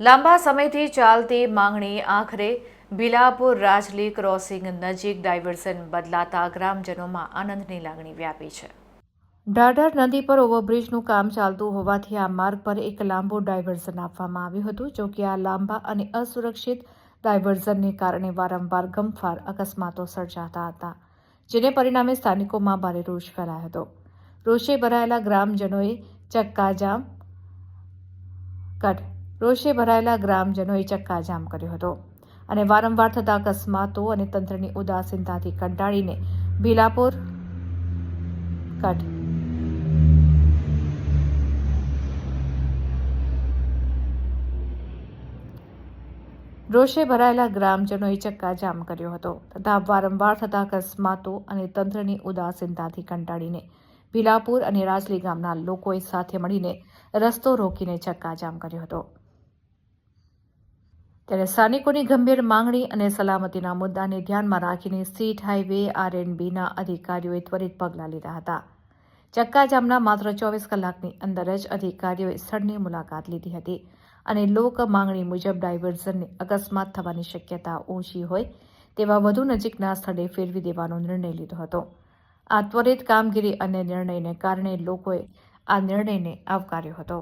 લાંબા સમયથી ચાલતી માંગણી આખરે બિલાપુર રાજલી ક્રોસિંગ નજીક ડાયવર્ઝન બદલાતા ગ્રામજનોમાં આનંદની લાગણી વ્યાપી છે. ડાડર નદી પર ઓવરબ્રિજનું કામ ચાલતું હોવાથી આ માર્ગ પર એક લાંબુ ડાયવર્ઝન આપવામાં આવ્યું હતું, જો કે આ લાંબા અને અસુરક્ષિત ડાયવર્ઝનને કારણે વારંવાર ગમફાર અકસ્માતો સર્જાતા હતા, જેને પરિણામે સ્થાનિકોમાં ભારે રોષ ફેલાયો હતો. રોષે ભરાયેલા ગ્રામજનોએ ચક્કાજામ કટ રોષે ભરાયેલા ગ્રામજનોએ ચક્કાજામ કર્યો હતો. અને વારંવાર થતા અકસ્માતો અને તંત્રની ઉદાસીનતાથી કંટાળીને ભીલાપુર કટ રોષે ભરાયેલા ગ્રામજનોએ ચક્કાજામ કર્યો હતો તથા વારંવાર થતા અકસ્માતો અને તંત્રની ઉદાસીનતાથી કંટાળીને ભીલાપુર અને રાજલી ગામના લોકોએ સાથે મળીને રસ્તો રોકીને ચક્કાજામ કર્યો હતો. ત્યારે સ્થાનિકોની ગંભીર માંગણી અને સલામતીના મુદ્દાને ધ્યાનમાં રાખીને સ્ટેટ હાઈવે આરએનબીના અધિકારીઓએ ત્વરિત પગલાં લીધા હતા. ચક્કાજામના માત્ર ચોવીસ કલાકની અંદર જ અધિકારીઓએ સ્થળની મુલાકાત લીધી હતી અને લોક માંગણી મુજબ ડાયવર્ઝનને અકસ્માત થવાની શક્યતા ઓછી હોય તેવા વધુ નજીકના સ્થળે ફેરવી દેવાનો નિર્ણય લીધો હતો. આ ત્વરિત કામગીરી અને નિર્ણયને કારણે લોકોએ આ નિર્ણયને આવકાર્યો હતો.